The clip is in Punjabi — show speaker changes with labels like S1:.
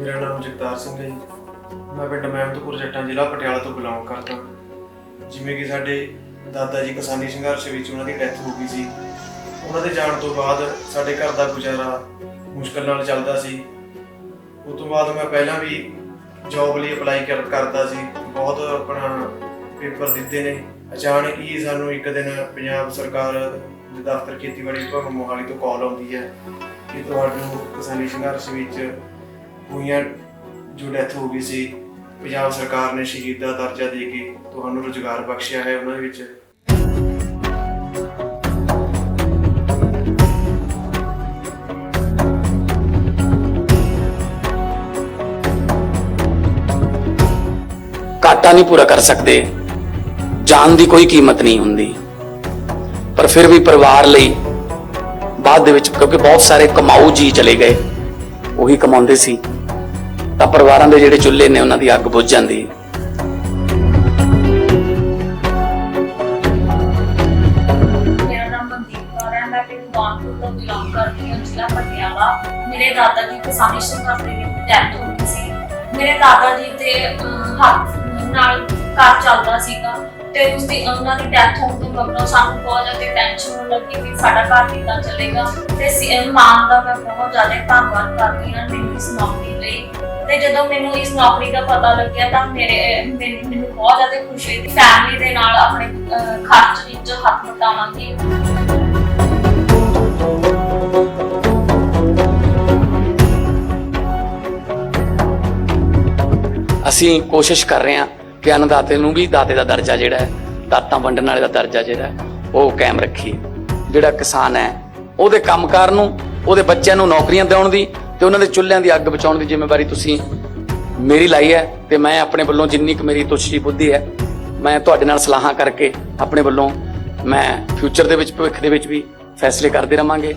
S1: ਮੇਰਾ ਨਾਮ ਜਗਤਾਰ ਸਿੰਘ ਹੈ ਜੀ। ਮੈਂ ਪਿੰਡ ਮਹਿਮਦਪੁਰ ਜੱਟਾਂ ਜ਼ਿਲ੍ਹਾ ਪਟਿਆਲਾ ਤੋਂ ਬਿਲੋਂਗ ਕਰਦਾ। ਜਿਵੇਂ ਕਿ ਸਾਡੇ ਦਾਦਾ ਜੀ ਕਿਸਾਨੀ ਸੰਘਰਸ਼ ਵਿੱਚ ਉਹਨਾਂ ਦੀ ਡੈਥ ਹੋ ਗਈ ਸੀ। ਉਹਨਾਂ ਦੇ ਜਾਣ ਤੋਂ ਬਾਅਦ ਸਾਡੇ ਘਰ ਦਾ ਗੁਜ਼ਾਰਾ ਮੁਸ਼ਕਲ ਨਾਲ ਚੱਲਦਾ ਸੀ। ਉਸ ਤੋਂ ਬਾਅਦ ਮੈਂ ਪਹਿਲਾਂ ਵੀ ਜੌਬ ਲਈ ਅਪਲਾਈ ਕਰ, ਕਰਦਾ ਸੀ। ਬਹੁਤ ਆਪਣਾ ਪੇਪਰ ਦਿੱਤੇ ਨੇ। ਅਚਾਨਕ ਹੀ ਸਾਨੂੰ ਇੱਕ ਦਿਨ ਪੰਜਾਬ ਸਰਕਾਰ ਦੇ ਦਫ਼ਤਰ ਖੇਤੀਬਾੜੀ ਵਿਭਾਗ ਮੋਹਾਲੀ ਤੋਂ ਕਾਲ ਆਉਂਦੀ ਹੈ ਕਿ ਤੁਹਾਨੂੰ ਕਿਸਾਨੀ ਸੰਘਰਸ਼ ਵਿੱਚ ਹੋਈਆਂ ਜੋ ਡੈਥ ਹੋ ਗਈ ਸੀ, ਪੰਜਾਬ ਸਰਕਾਰ ਨੇ ਸ਼ਹੀਦ ਦਾ ਦਰਜਾ ਦੇ ਕੇ ਤੁਹਾਨੂੰ ਰੁਜ਼ਗਾਰ ਬਖਸ਼ਿਆ ਹੈ ਉਹਨਾਂ ਵਿੱਚ।
S2: ਘਾਟਾ ਨਹੀਂ ਪੂਰਾ ਕਰ ਸਕਦੇ। ਜਾਨ ਦੀ ਕੋਈ ਕੀਮਤ ਨਹੀਂ ਹੁੰਦੀ। ਪਰ ਫਿਰ ਵੀ ਪਰਿਵਾਰ ਲਈ ਬਾਅਦ ਦੇ ਵਿੱਚ ਕਿਉਂਕਿ ਬਹੁਤ ਸਾਰੇ ਕਮਾਊ ਜੀ ਚਲੇ ਗਏ। ਉਹੀ ਕਮਾਉਂਦੇ ਸੀ। ਤਾਂ ਪਰਿਵਾਰਾਂ ਦੇ ਜਿਹੜੇ ਚੁੱਲ੍ਹੇ ਨੇ ਉਹਨਾਂ ਦੀ ਅੱਗ ਬੁਝ ਜਾਂਦੀ
S3: ਮੇਰਾ ਨਾਮ ਮਨਦੀਪ ਕੌਰ ਹੈ। ਮੈਂ ਪਿੰਡ ਗੌਨਪੁਰ ਤੋਂ ਬਿਲੋਂਗ ਕਰਦੀ ਹਾਂ ਜ਼ਿਲ੍ਹਾ ਪਟਿਆਲਾ। ਮੇਰੇ ਦਾਦਾ ਜੀ ਕਿਸਾਨੀ ਸੰਘਰਸ਼ ਦੇ ਵਿੱਚ ਡੈਥ ਹੋ ਗਈ ਸੀ। ਮੇਰੇ ਦਾਦਾ ਜੀ ਦੇ ਅਮ, ਹੱਥ ਨਾਲ ਘਰ ਚੱਲਦਾ ਸੀਗਾ। ਤੇ ਉਸ ਉਹਨਾਂ ਦੀ ਡੈਥ ਹੋਣ ਤੋਂ ਮਗਰੋਂ ਸਾਨੂੰ ਬਹੁਤ ਜ਼ਿਆਦਾ ਟੈਨਸ਼ਨ ਹੋਣ ਲੱਗੀ ਕਿ ਸਾਡਾ ਘਰ ਕਿੱਦਾਂ ਚੱਲੇਗਾ। ਤੇ ਸੀ- ਅਮ, ਦਾ ਮੈਂ ਬਹੁਤ ਜ਼ਿਆਦਾ ਧੰਨਵਾਦ ਕਰਦੀ ਹਾਂ ਮੈਨੂੰ ਇਸ ਨੌਕਰੀ ਲਈ। ਤੇ ਜਦੋਂ ਮੈਨੂੰ ਇਸ ਨੌਕਰੀ ਦਾ ਪਤਾ ਲੱਗਿਆ ਤਾਂ ਮੇਰੇ ਮੈਨੂੰ ਬਹੁਤ ਜ਼ਿਆਦਾ ਖੁਸ਼ੀ ਹੋਈ ਫੈਮਿਲੀ ਦੇ ਨਾਲ ਆਪਣੇ ਖਰਚ ਵਿੱਚ ਹੱਥ ਵਟਾਵਾਂਗੀ।
S2: ਅਸੀਂ ਕੋਸ਼ਿਸ਼ ਕਰ ਰਹੇ ਹਾਂ ਕਿ ਅੰਨਦਾਤੇ ਨੂੰ ਵੀ, ਦਾਤੇ ਦਾ ਦਰਜਾ ਜਿਹੜਾ ਹੈ, ਦਾਤਾਂ ਵੰਡਣ ਵਾਲੇ ਦਾ ਦਰਜਾ ਜਿਹੜਾ ਉਹ ਕਾਇਮ ਰੱਖੀਏ ਜਿਹੜਾ ਕਿਸਾਨ ਹੈ, ਉਹਦੇ ਕੰਮਕਾਰ ਨੂੰ, ਉਹਦੇ ਬੱਚਿਆਂ ਨੂੰ ਨੌਕਰੀਆਂ ਦਿਵਾਉਣ ਦੀ ਤੇ ਉਹਨਾਂ ਦੇ ਚੁੱਲ੍ਹਿਆਂ ਦੀ ਅੱਗ ਬਚਾਉਣ ਦੀ ਜ਼ਿੰਮੇਵਾਰੀ ਤੁਸੀਂ ਮੇਰੀ ਲਾਈ ਹੈ ਤੇ ਮੈਂ ਆਪਣੇ ਵੱਲੋਂ ਜਿੰਨੀ ਕੁ ਮੇਰੀ ਤੁਸ਼ੀ ਬੁੱਧੀ ਹੈ, ਮੈਂ ਤੁਹਾਡੇ ਨਾਲ ਸਲਾਹਾਂ ਕਰਕੇ ਆਪਣੇ ਵੱਲੋਂ ਮੈਂ ਫਿਊਚਰ ਦੇ ਵਿੱਚ, ਭਵਿੱਖ ਦੇ ਵਿੱਚ ਵੀ ਫੈਸਲੇ ਕਰਦੇ ਰਵਾਂਗੇ।